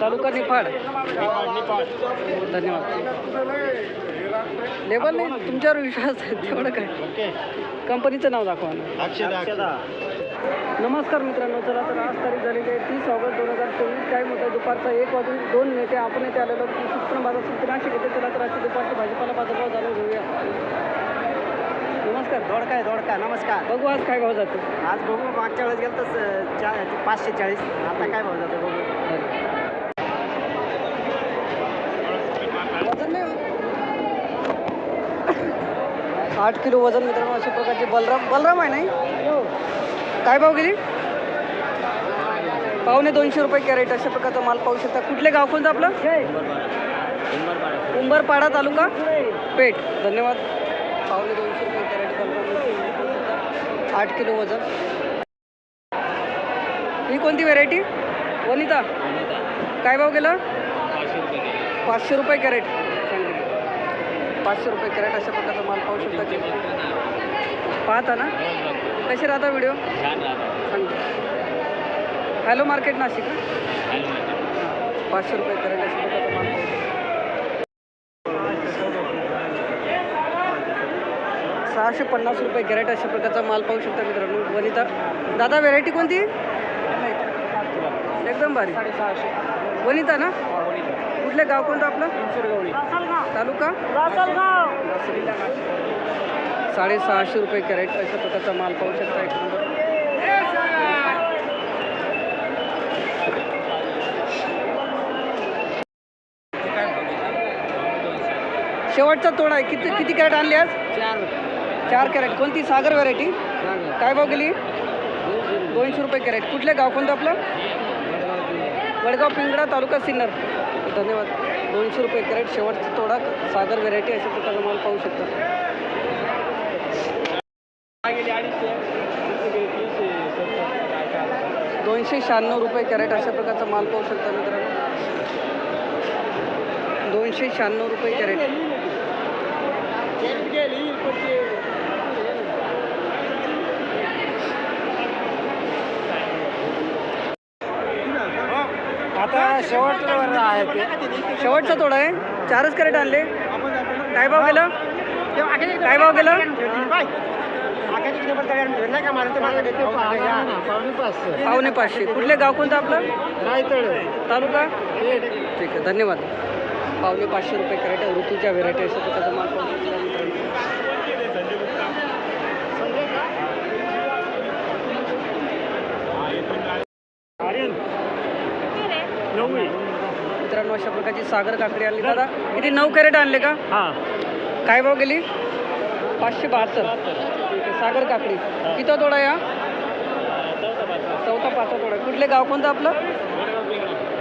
तालुका निफाड. निपाड निपाड धन्यवाद. लेबल नाही तुमच्यावर विश्वास आहे तेवढं काय. कंपनीचं नाव दाखवा ना. नमस्कार मित्रांनो चला तर आज तारीख झालेली आहे तीस ऑगस्ट दोन हजार चोवीस. टाईम होता दुपारचा एक वाजून दोन मिनिटे आपण इथे आलेलो उत्पन्न बाजार समिती घेते चला तर आजची दुपारची भाजीपाला बाजारभाव जाणून घेऊया. नमस्कार दोडका दोडका नमस्कार. बघू आज काय भाव जातो. आज बघू मागच्या वेळेस गेलं तर चा पाचशे चाळीस. आता काय भाव जातो बघू. वजन नाही हो. आठ किलो वजन मित्रांनो अशा प्रकारचे बलराम बलराम आहे नाही? काय भाव गेली? पावणे दोनशे रुपये कॅरेट अशा प्रकारचा माल पाहू शकता. कुठले गाव कोणतं आपलं? उंबरपाडा तालुका? पेठ. धन्यवाद पावणे दोनशे रुपये कॅरेट बलराम आठ किलो वजन. ही कोणती व्हेरायटी वनिता. काय भाव गेला? पाचशे रुपये कॅरेट. पाचशे रुपये कॅरेट अशा प्रकारचा माल पाहू शकता पाहता ना? कसे राहता व्हिडिओ हॅलो मार्केट नाशिक? पाचशे रुपये कॅरेट अशा प्रकारचा माल पाहू शकता. सहाशे पन्नास रुपये कॅरेट अशा प्रकारचा माल पाहू शकता मित्रांनो. वनिता दादा व्हेरायटी कोणती? एकदम भारी. वनिता ना? कुठलं गाव कोणतं आपलं? तालुका? साडेसहाशे रुपये कॅरेट अशा प्रकारचा माल पाहू शकता एक नंबर. शेवटचा तोडा आहे. किती किती कॅरेट आणली आज? चार कॅरेट. कोणती? सागर व्हरायटी काय भाव गेली? दोनशे रुपये कॅरेट. कुठले गाव? कोणतं आपलं? वडगाव. पिंगळा तालुका सिन्नर. धन्यवाद. दोनशे रुपये कॅरेट. शेवटचा तोडा. सागर व्हेरायटी अशा प्रकारचा माल पाहू शकता. दोनशे शहाण्णव रुपये कॅरेट अशा प्रकारचा माल पाहू शकता मित्रांनो. दोनशे शहाण्णव रुपये कॅरेट आता शेवटवर आहे ते. शेवटचा तोडा आहे. चारच कॅरेट आणले. काय भाव गेला? काय भाव गेला? पावणे पाचशे. कुठले गाव कोणतं आपलं? तालुका? ठीक आहे धन्यवाद. पावणे पाचशे रुपये कॅरेट ऋतूच्या व्हेरायटी अशा प्रकारचा माल पाहू शकता मित्रांनो मित्रांनो अशा प्रकारची सागर काकडी आणली. दादा किती नऊ कॅरेट आणले का? काय भाव गेली? पाचशे बहात्तर. सागर काकडी. किती तोडा या? चौथा पाचवा तोडा. कुठले गाव कोणतं आपलं?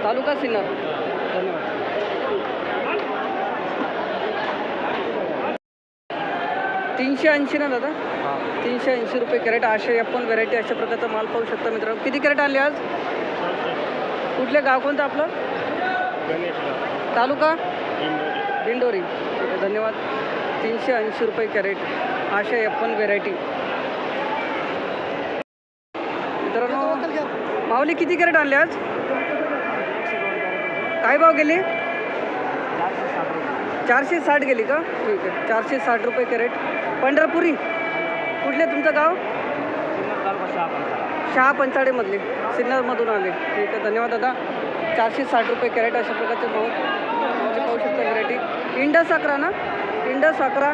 तालुका सिन्नर. धन्यवाद. तीनशे ऐंशी ना दादा? तीनशे ऐंशी रुपये कॅरेट आशे एप्पन व्हेरायटी अशा प्रकारचा माल पाहू शकता मित्रांनो. किती कॅरेट आणले आज? कुठले गाव कोणतं आपलं? तालुका? दिंडोरी. धन्यवाद. तीनशे ऐंशी रुपये कॅरेट. आशा एप्पन व्हेरायटी मित्रांनो माऊली किती कॅरेट आणले आज? काय भाव गेले? चारशे साठ गेली का? ठीक आहे चारशे साठ रुपये कॅरेट. पंढरपुरी कुठले तुमचं गाव? शहा पंचाळेमधले सिन्नरमधून आले. ठीक आहे धन्यवाद दादा. चारशे साठ रुपये कॅरेट अशा प्रकारचे भाव म्हणजे पाहू शकता व्हरायटी इंडस अकरा ना? इंडस अकरा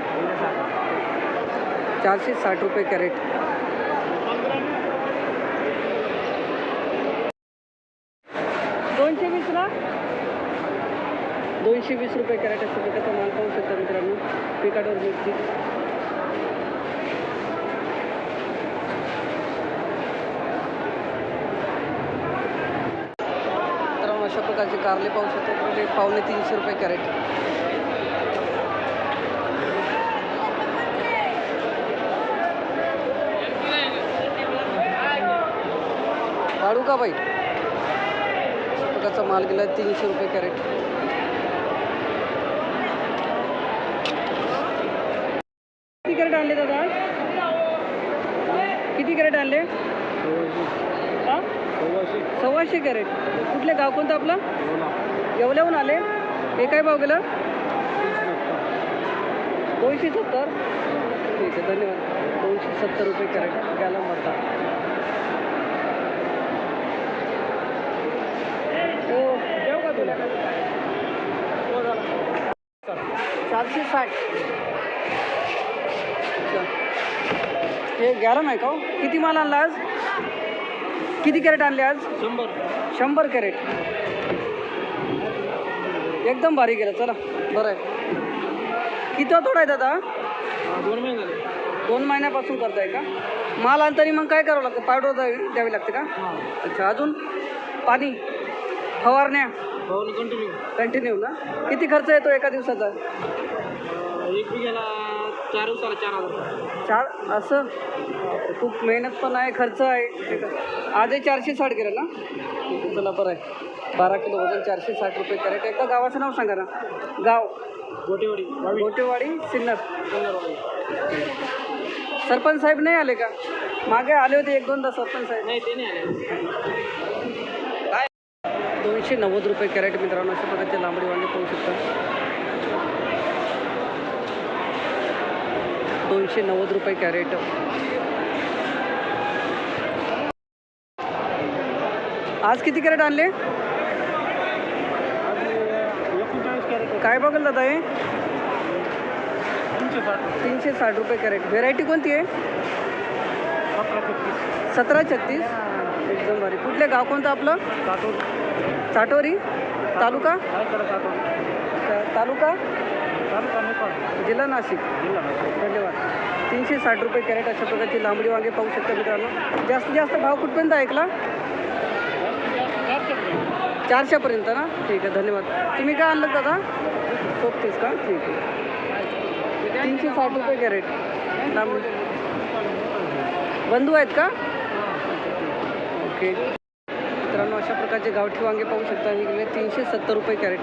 चारशे साठ रुपये कॅरेट. दोनशे वीसला दोनशे वीस रुपये कॅरेट अशा प्रकारचा माल पाहू शकता मित्रांनो. पिकाडोर मिरची मित्रांनो अशा प्रकारचे कारले पाहू शकतो. तर ते पावणे तीनशे रुपये कॅरेट. काढू का बाई? अशा प्रकारचा माल गेला तीनशे रुपये कॅरेट किती कॅरेट आणले दादा किती कॅरेट कुठले गाव कोणतं आपलं? येवल्याहून आले. हे काय भाव गेलं? दोनशे सत्तर. ठीक आहे धन्यवाद. दोनशे सत्तर रुपये कॅरेट घ्यायला म्हणतात. हो का तुला? चारशे साठ. हे गॅरम आहे का हो? किती माल आणला आज? किती कॅरेट आणले आज? शंभर. शंभर कॅरेट. एकदम भारी गेलं चला बरं आहे. किती तोडा आहे दादा? दोन महिने झाले. दोन महिन्यापासून करताय का? माल आणताना मग काय करावं लागतं? पावडर द्यावी द्यावी लागते का? अच्छा अजून? पाणी? फवारण्या? कंटिन्यू कंटिन्यू ना? किती खर्च येतो एका दिवसाचा? एक बिघ्याला चार दिवसाला चार हजार. चार असं? खूप मेहनत पण आहे खर्च आहे. आजही चारशे साठ गेलं ना? चला बरं आहे. बारा किलो वजन चारशे साठ रुपये कॅरेट एकदा गावाचं नाव सांगा ना. गाव. गोटेवाडी गोटेवाडी सिन्नर. सरपंच साहेब नाही आले का? मागे आले होते एक दोनदा सरपंच साहेब. नाही ते नाही आले. दोनशे नव्वद रुपये कॅरेट मित्रांनो अशा प्रकारचे लांबडी वांगे पाहू शकता. दोनशे नव्वद रुपये कॅरेट. आज किती कॅरेट आणले? कॅरेट काय बघल दादा हे तीनशे साठ तीनशे साठ रुपये कॅरेट. व्हेरायटी कोणती आहे? सतरा छत्तीस. एकदम भारी. कुठले गाव कोणतं आपलं? चाटोरी. तालुका? तालुका? जिल्हा नाशिक. जिल्हा नाशिक. धन्यवाद. तीनशे साठ रुपये कॅरेट अशा प्रकारची लांबडी वांगे पाहू शकता मित्रांनो. जास्तीत जास्त भाव कुठपर्यंत ऐकला? चारशेपर्यंत ना? ठीक आहे धन्यवाद. तुम्ही काय आणलं दादा? सोबतीस का? ठीक आहे. तीनशे साठ रुपये कॅरेट. बंधू आहेत का? ओके. मित्रांनो अशा प्रकारचे गावठी वांगे पाहू शकता. हे गेले तीनशे सत्तर रुपये कॅरेट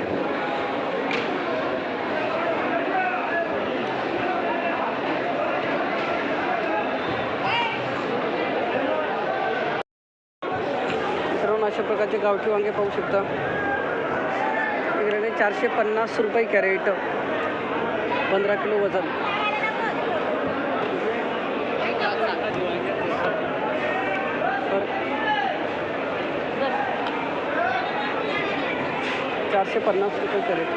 मित्रांनो अशा प्रकारचे गावठी वांगे पाहू शकता. इकडे चारशे पन्नास रुपये कॅरेट. पंधरा किलो वजन. चारशे पन्नास रुपये कॅरेट.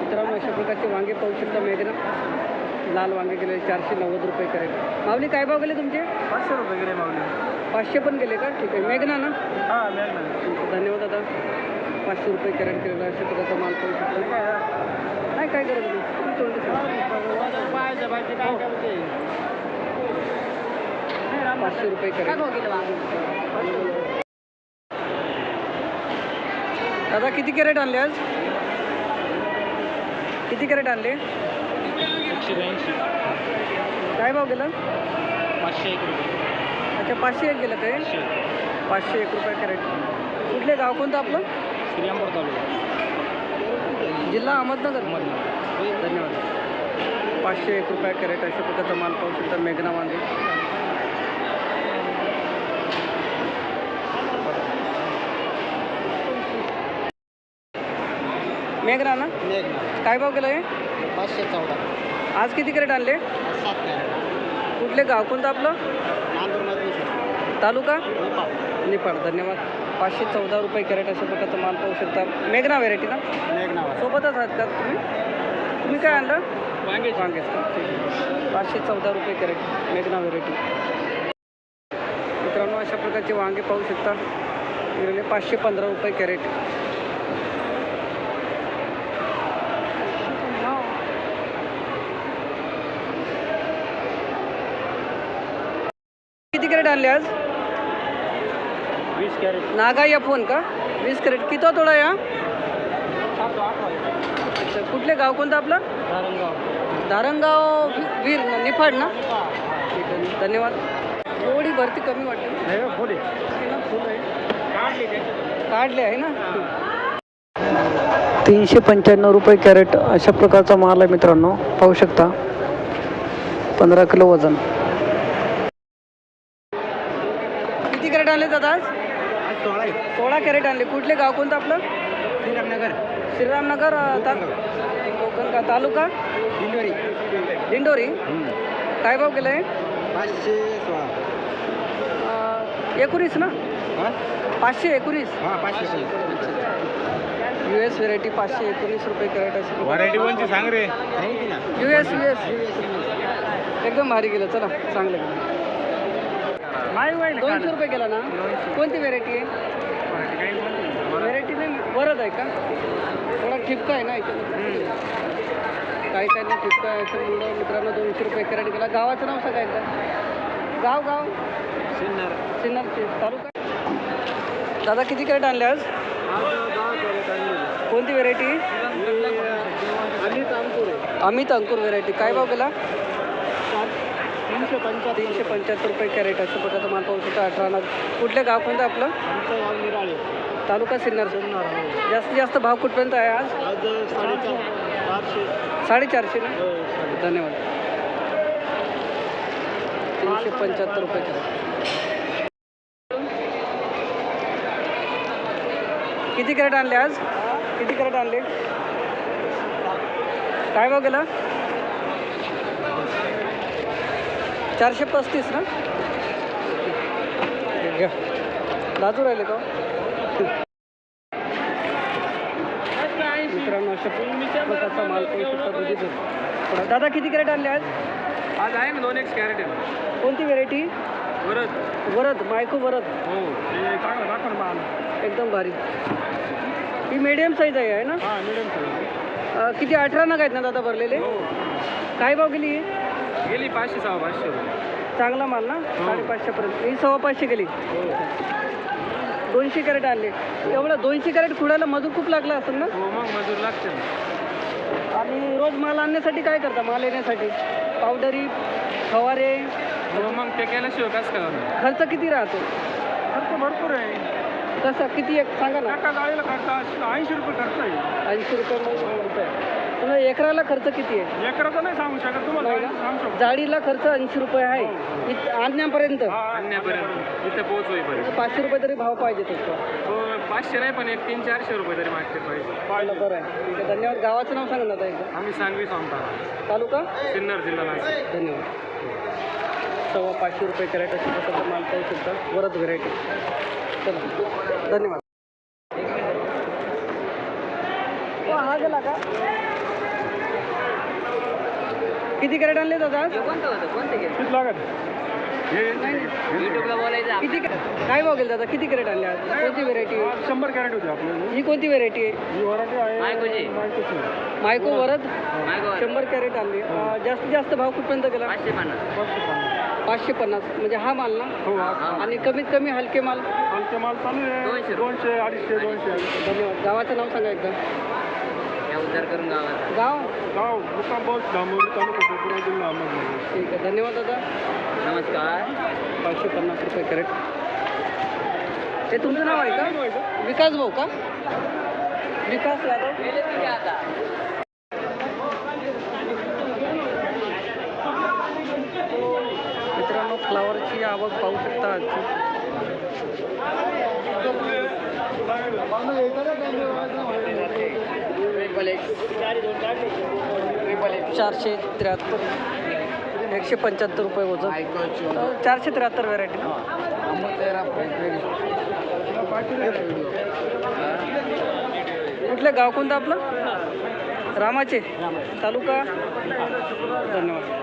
मित्रांनो अशा प्रकारचे वांगे पाहू शकता मेघना. लाल वांगे गेले चारशे नव्वद रुपये कॅरेट माऊली काय भाव गेले तुमचे? पाचशे रुपये गेले माऊली. पाचशे पण गेले का? ठीक आहे. मेघना ना? हां आहे, धन्यवाद दादा. पाचशे रुपये कॅरेट केलेला अशा प्रकारचा माल पाहू शकता. नाही काय नाही काय काय पाचशे रुपये कॅरेट दादा किती कॅरेट आणले आज? किती कॅरेट आणले? एकशे ब्याऐंशी. काय भाव गेला? पाचशे एक रुपये. अच्छा पाचशे एक गेलं काय पाचशे पाचशे एक रुपये कॅरेट. कुठले गाव कोणतं आपलं? श्रीरामपूर तालुका. जिल्हा अहमदनगर. अहमदनगर. धन्यवाद. पाचशे एक रुपये कॅरेट अशा प्रकारचा माल पाहू शकता मेघना वांगे. मेघना ना? मेघना. काय भाव केलं हे? पाचशे चौदा. आज किती कॅरेट आणले? कुठले गाव? कोणतं आपलं? तालुका? निपाळ. धन्यवाद. पाचशे चौदा रुपये कॅरेट अशा प्रकारचा माल पाहू शकता. मेघना व्हेरायटी ना? मेघना सोबतच आहात का तुम्ही? तुम्ही काय आणलं? वांगे वांगेच. पाचशे चौदा रुपये कॅरेट मेघना व्हेरायटी मित्रांनो अशा प्रकारचे वांगे पाहू शकता. पाचशे पंधरा रुपये कॅरेट किती कॅरेट आणले आज वीस कॅरेट. नागा या फोन का? वीस कॅरेट. किती तोडा या? अच्छा कुठले गाव कोणतं आपलं? नारंगाव धारणगाव वीर ना निफाड ना? ठीक आहे धन्यवाद. थोडी भरती कमी वाटते फुल त्याच्यात. काढले आहे ना? तीनशे पंच्याण्णव रुपये कॅरेट अशा प्रकारचा माल आहे मित्रांनो. पाहू शकता. पंधरा किलो वजन किती कॅरेट आणले दादा? आज आज सोळा सोळा कॅरेट आणले. कुठले गाव कोणतं आपलं? श्रीरामनगर. श्रीरामनगर ता कोकण का तालुका? दिंडोरी. दिंडोरी. काय भाव केलं आहे पाचशे सोळा. एकोणीस ना? हां? पाचशे एकोणीस? हां पाचशे यू एस व्हेरायटी पाचशे एकोणीस रुपये कॅरेट असेल व्हरायटी कोणची? सांग रे. ना. यू एस यू एस एकदम भारी गेलं चला चांगलं गेलं दोनशे रुपये केला ना? कोणती व्हेरायटी आहे? व्हेरायटी नाही वरद आहे का? थोडा ठिपका आहे ना याच्यामध्ये काही काही नाही ठिपका आहे असं मुलं मित्रांनो दोनशे रुपये कॅरेट गेला गावाचं नाव सांगा एकदा. गाव गाव? सिन्नर. सिन्नर तालुका? दादा किती कॅरेट आणले आज? कोणती व्हेरायटी अमित अंकुर आहे. अमित अंकुर व्हेरायटी काय भाव गेला तीनशे पंच्याहत्तर तीनशे पंच्याहत्तर रुपये कॅरेट असं प्रकारचं माल पाहू शकता अठरा नग. कुठलं गाव कोणतं आपलं? आमचं गाव निराळे. तालुका सिन्नर. जास्तीत जास्त भाव कुठपर्यंत आहे आज? आज साडेचार चारशे. साडेचारशे ना? धन्यवाद. तीनशे पंच्याहत्तर रुपये कॅरेट. किती कॅरेट आणले आज? किती कॅरेट आणले? काय भाव गेला? चारशे पस्तीस ना? घ्या. लाजू राहिले का मित्रांनो अशा प्रकारचा माल पाहू शकता दुधी दूध. थोडा दादा किती कॅरेट आणले आज? आज आहे ना दोन एक कॅरेट आहे. कोणती व्हेरायटी परत वरद मायको वरद. हो माल. एकदम भारी. ही मीडियम साईज आहे ना? हां मिडियम अं, किती अठरा नग आहेत ना दादा भरलेले? हो. काय भाव गेली ही? गेली पाचशे सहा पाचशे रुपये चांगला माल ना? साडेपाचशेपर्यंत ही सव्वा पाचशे गेली. दोनशे कॅरेट आणले. एवढं दोनशे कॅरेट खुडायला मजूर खूप लागला असेल ना? हो मग मजूर लागते ना आणि रोज माल आणण्यासाठी काय करता? माल येण्यासाठी? पावडरी फवारे? हो मग ते केल्याशिवाय कसं काय होणार खर्च किती राहतो? खर्च भरपूर आहे. तसा किती एक सांगा ना. एका गाडीला खर्च ऐंशी रुपये खर्च आहे. ऐंशी रुपये एकराला खर्च किती आहे? एकराचं नाही सांगू शकत तुम्हाला नाही ना? सांगू शकतो. जाळीला खर्च ऐंशी रुपये आहे. इथं आणण्यापर्यंत? आणण्यापर्यंत. इथं पाचशे रुपये तरी भाव पाहिजे त्याचा हो पाचशे नाही पण एक तीन चारशे रुपये तरी मागते पाहिजे. बरं आहे. ठीक आहे धन्यवाद. गावाचं नाव सांगा ना आता एकदा. आम्ही सांगवी सांगता तालुका? सिन्नर जिल्हा नाशिक. धन्यवाद. सव्वा पाचशे रुपये कॅरेट अशी प्रकारचा माल पाहू शकता. वरद व्हेरायटी चला. धन्यवाद. हो, हा गेला का? किती कॅरेट आणले दादा आज? किती लागत किती काय भाव गेले दादा? किती कॅरेट आणले आज? कोणती व्हेरायटी शंभर कॅरेट होते आपल्याला ही कोणती व्हेरायटी आहे? ही मायकोची. मायको वरद? शंभर कॅरेट आणली. जास्तीत जास्त भाव कुठपर्यंत गेला? पाचशे पन्नास. पाचशे पन्नास. म्हणजे हा माल ना? हो. आणि कमीत कमी हलके माल? आमचे माल चालू आहे. दोनशे अडीचशे दोनशे. धन्यवाद. गावाचं नाव सांगा एकदा. गाव गाव? मुक्काम बस डांबोरी तालुका कोकणा जिल्हा अहमदनगर. ठीक आहे धन्यवाद दादा. नमस्कार. पाचशे पन्नास रुपये कॅरेट. हे तुमचं नाव आहे का? विकास भाऊ का? विकास यादव. मित्रांनो फ्लावरची आवक पाहू शकता आजची. चारशे त्र्याहत्तर. एकशे पंच्याहत्तर रुपये वजन. चारशे त्र्याहत्तर व्हेरायटी कुठलं गाव कोणतं आपलं? रामाचे. तालुका? धन्यवाद.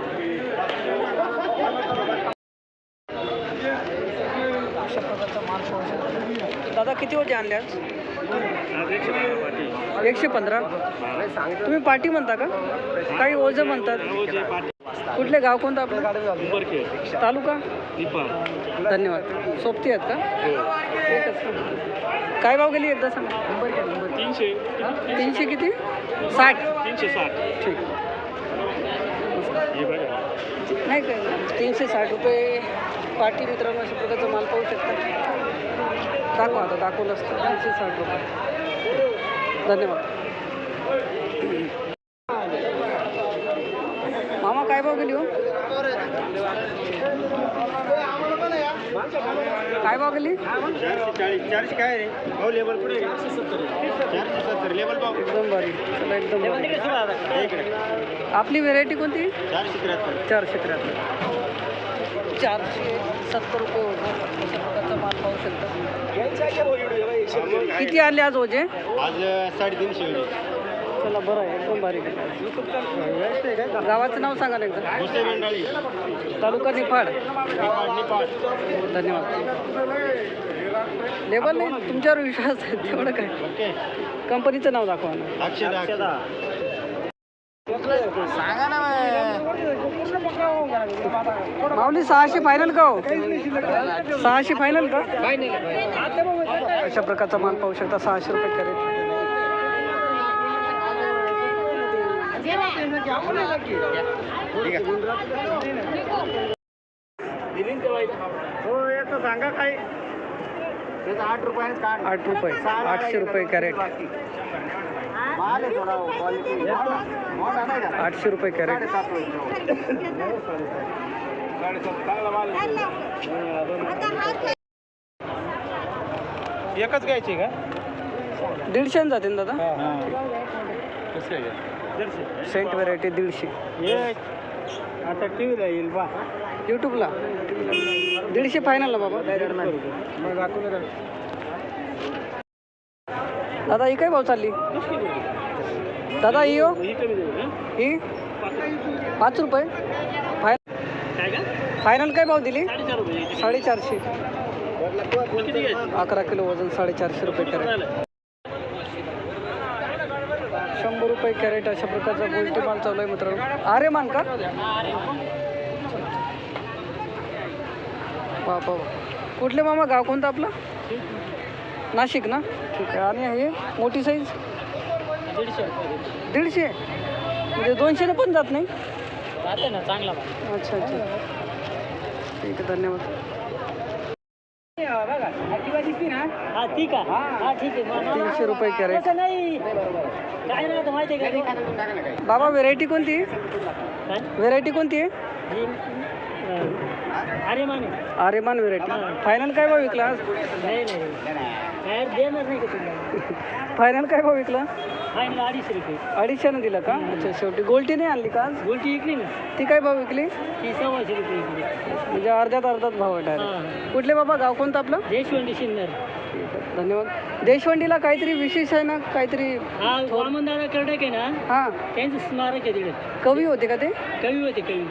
दादा किती होते आणले आज एकशे पंधरा? तुम्ही पाटी म्हणता का? काही ओझं म्हणतात. कुठले गाव कोणतं आपलं? तालुका? धन्यवाद. सोबती आहेत का? एकच? काय भाव गेली एकदा सांग. तीनशे. तीनशे किती? साठ. तीनशे साठ. ठीक. नाही काय तीनशे साठ रुपये पाटी मित्रांनो अशा प्रकारचा माल पाहू शकता. दाखवा आता दाखवलं असतं. तीनशे साठ रुपये. धन्यवाद. मामा काय भाव गेली हो? काय भाव गेली? चारशे चाळीस चारशे काय रे भाऊ लेबल कुठे चारशे सत्तर चारशे सत्तर लेबल भाऊ एकदम भारी. चला एकदम आपली व्हेरायटी कोणती? चारशे त्र्याहत्तर. चारशे त्र्याहत्तर. चारशे सत्तर रुपये होतं अशा प्रकारचा माल पाहू शकता. किती आले आज ओजे आज साडेतीनशे चला बरं आहे. एकदम भारी गावाचं नाव सांगा ना एकदा. तालुका निफाड. धन्यवाद. लेबल नाही तुमच्यावर विश्वास आहे तेवढं काय? ओके. कंपनीचं नाव दाखवा ना. सांगा ना माऊली सहाशे फायनल का हो? सहाशे फायनल का? अशा प्रकारचा माल पाहू शकता सहाशे रुपये कॅरेट सांगा काय आठ रुपये आठ रुपये आठशे रुपये कॅरेट आठशे रुपये कॅरेट. एकच घ्यायची का? दीडशे जाते ना दादा. सेंट व्हरायटी दीडशे. आता टी व्हीला येईल बा. यूट्यूबला दीडशे फायनल ना बाबा. मग आपण दादा ही काय भाव चालली? दादा ही हो? ही? पाच रुपये. फाय फायनल काय भाव दिली? साडेचारशे. अकरा किलो वजन साडेचारशे रुपये कॅरेट. शंभर रुपये कॅरेट अशा प्रकारचा गोष्टी माल चालू आहे मित्रांनो. अरे मान का बापा. कुठले मामा? गाव कोणतं आपलं? नाशिक ना? ठीक आहे. आणि हे मोठी साईज दीडशे. म्हणजे दोनशेने पण जात नाही? जाते ना चांगला अच्छा अच्छा. ठीक आहे धन्यवाद. हा ठीक आहे. हा. ठीक आहे. तीनशे रुपये कॅरेट. नाही. काय नाही माहिती आहे का? बाबा व्हेरायटी कोणती? व्हेरायटी कोणती? आहे अरे माने व्हेरायटी. फायनल काय भाव विकला? आज नाही. नाही काय देणार नाही का फायनल काय भाव विकला? फायनल अडीचशे रुपये. अडीचशेनं दिला का? अच्छा शेवटी. गोल्टी नाही आणली का आज? गोलटी विकली ना. ती काय भाव विकली? ती सव्वाशे रुपये विकली. म्हणजे अर्ध्यात अर्धात भाव आहे डायरेक्ट कुठले बाबा? गाव कोणतं आपलं? देशवंडी आहे धन्यवाद. देशवंडीला काहीतरी विशेष आहे ना? काहीतरी हा वामनदादा कर्डक आहे ना? हां. त्यांचं स्मारक आहे तिकडे. कवी होते का ते? कवी होते कवी.